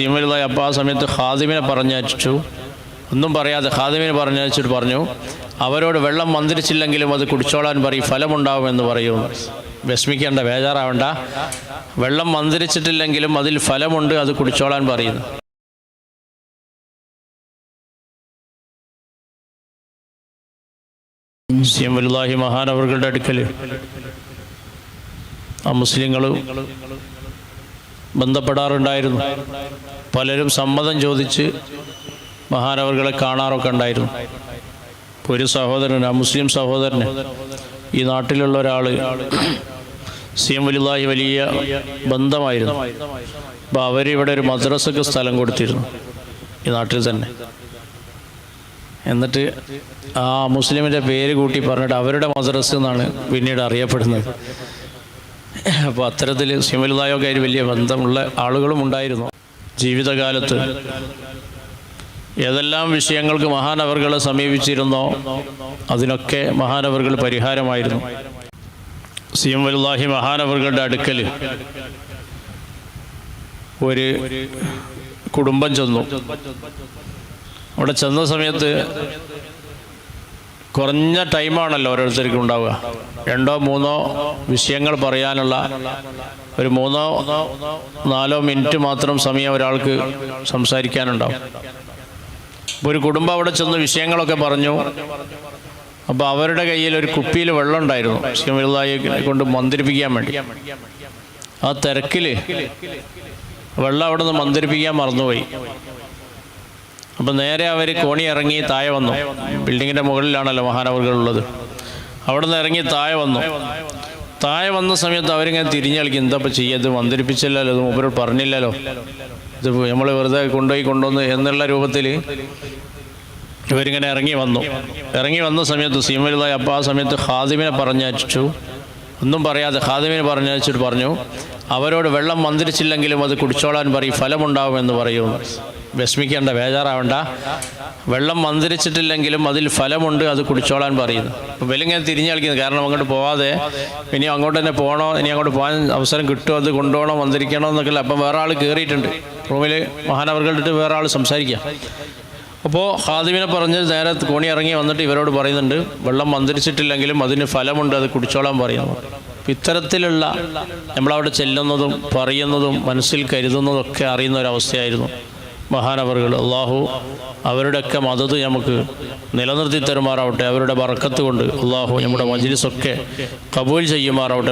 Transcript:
സീമലുള്ളായി അപ്പം ആ സമയത്ത് ഹാദിമിനെ പറഞ്ഞയച്ചു. ഒന്നും പറയാതെ ഹാദിമിനെ പറഞ്ഞയച്ചിട്ട് പറഞ്ഞു അവരോട് വെള്ളം മന്ത്രിച്ചില്ലെങ്കിലും അത് കുടിച്ചോളാൻ പറയും ഫലമുണ്ടാവുമെന്ന് പറയും. വിഷമിക്കേണ്ട ബേജാറാവണ്ട. വെള്ളം മന്ത്രിച്ചിട്ടില്ലെങ്കിലും അതിൽ ഫലമുണ്ട് അത് കുടിച്ചോളാൻ പറയുന്നു സിയം വലുതാഹി മഹാനവറുകളുടെ അടുക്കൽ ആ മുസ്ലിങ്ങൾ ബന്ധപ്പെടാറുണ്ടായിരുന്നു. പലരും സമ്മതം ചോദിച്ച് മഹാനവറുകളെ കാണാറൊക്കെ ഉണ്ടായിരുന്നു. ഒരു സഹോദരൻ ആ മുസ്ലിം സഹോദരന് ഈ നാട്ടിലുള്ള ഒരാൾ സി എം വലുതായി വലിയ ബന്ധമായിരുന്നു. അപ്പോൾ അവരിവിടെ ഒരു മദ്രസക്ക് സ്ഥലം കൊടുത്തിരുന്നു ഈ നാട്ടിൽ തന്നെ. എന്നിട്ട് ആ മുസ്ലിമിന്റെ പേര് കൂട്ടി പറഞ്ഞിട്ട് അവരുടെ മദ്രസ എന്നാണ് പിന്നീട് അറിയപ്പെടുന്നത്. അപ്പോൾ അത്തരത്തിൽ സിമലുദായൊക്കെ വലിയ ബന്ധമുള്ള ആളുകളും ഉണ്ടായിരുന്നു. ജീവിതകാലത്ത് ഏതെല്ലാം വിഷയങ്ങൾക്ക് മഹാനവറുകളെ സമീപിച്ചിരുന്നോ അതിനൊക്കെ മഹാനവറുകൾ പരിഹാരമായിരുന്നു. സി എം മഹാനവറുകളുടെ അടുക്കൽ ഒരു കുടുംബം ചെന്നു. അവിടെ ചെന്ന സമയത്ത് കുറഞ്ഞ ടൈമാണല്ലോ ഓരോരുത്തർക്കും ഉണ്ടാവുക. രണ്ടോ മൂന്നോ വിഷയങ്ങൾ പറയാനുള്ള ഒരു മൂന്നോ നാലോ മിനിറ്റ് മാത്രം സമയം ഒരാൾക്ക് സംസാരിക്കാനുണ്ടാവും. അപ്പോൾ ഒരു കുടുംബം അവിടെ ചെന്ന് വിഷയങ്ങളൊക്കെ പറഞ്ഞു. അപ്പോൾ അവരുടെ കയ്യിൽ ഒരു കുപ്പിയിൽ വെള്ളം ഉണ്ടായിരുന്നു. ശ്രീമിതായി കൊണ്ട് മന്ത്രിപ്പിക്കാൻ വേണ്ടി. ആ തിരക്കിൽ വെള്ളം അവിടെ നിന്ന് മന്ത്രിപ്പിക്കാൻ മറന്നുപോയി. അപ്പം നേരെ അവർ കോണി ഇറങ്ങി താഴെ വന്നു. ബിൽഡിങ്ങിന്റെ മുകളിലാണല്ലോ മഹാനവറുകളുള്ളത് അവിടെ നിന്ന് ഇറങ്ങി താഴെ വന്നു. താഴെ വന്ന. സമയത്ത് അവരിങ്ങനെ തിരിഞ്ഞളിക്കും എന്താ ഇപ്പം ചെയ്യുക ഇത് മന്ദിരിപ്പിച്ചില്ലല്ലോ ഇത് മൂപ്പരോട് പറഞ്ഞില്ലല്ലോ. ഇത് നമ്മൾ വെറുതെ കൊണ്ടുപോയി കൊണ്ടുവന്ന് എന്നുള്ള രൂപത്തിൽ ഇവരിങ്ങനെ ഇറങ്ങി വന്നു. ഇറങ്ങി വന്ന സമയത്ത് സീമലുള്ളായി അപ്പോൾ ആ സമയത്ത് ഹാദിമിനെ പറഞ്ഞയച്ചു. ഒന്നും പറയാതെ ഹാദിമിനെ പറഞ്ഞയച്ചിട്ട് പറഞ്ഞു അവരോട് വെള്ളം മന്ത്രിച്ചില്ലെങ്കിലും അത് കുടിച്ചോളാൻ പറയും. ഫലമുണ്ടാവുമെന്ന് പറയും. വിഷമിക്കേണ്ട ബേജാറാവണ്ട. വെള്ളം മന്ദിരിച്ചിട്ടില്ലെങ്കിലും അതിൽ ഫലമുണ്ട് അത് കുടിച്ചോളാൻ പറയുന്നു. വെല്ലിങ്ങനെ തിരിഞ്ഞു കളിക്കുന്നത് കാരണം അങ്ങോട്ട് പോവാതെ. ഇനി അങ്ങോട്ട് തന്നെ പോകണോ ഇനി അങ്ങോട്ട് പോകാൻ അവസരം കിട്ടുമോ അത് കൊണ്ടുപോകണോ മന്ത്രിക്കണോ എന്നൊക്കെ അപ്പം വേറെ ആൾ കയറിയിട്ടുണ്ട് റൂമിൽ മഹാനവർകളുടെ വേറെ ആൾ സംസാരിക്കുക. അപ്പോൾ ഹാദിമിനെ പറഞ്ഞ് നേരെ കോണി ഇറങ്ങി വന്നിട്ട് ഇവരോട് പറയുന്നുണ്ട് വെള്ളം മന്ദിരിച്ചിട്ടില്ലെങ്കിലും അതിന് ഫലമുണ്ട് അത് കുടിച്ചോളാൻ പറയുന്നു. ഇത്തരത്തിലുള്ള നമ്മളവിടെ ചെല്ലുന്നതും പറയുന്നതും മനസ്സിൽ കരുതുന്നതൊക്കെ അറിയുന്ന ഒരവസ്ഥയായിരുന്നു മഹാനവറുകൾ. അള്ളാഹു അവരുടെയൊക്കെ മതത് നമുക്ക് നിലനിർത്തി തരുമാറാവട്ടെ. അവരുടെ വറക്കത്ത് കൊണ്ട് അള്ളാഹു നമ്മുടെ മജ്ലിസൊക്കെ കബൂൽ ചെയ്യുമാറാവട്ടെ.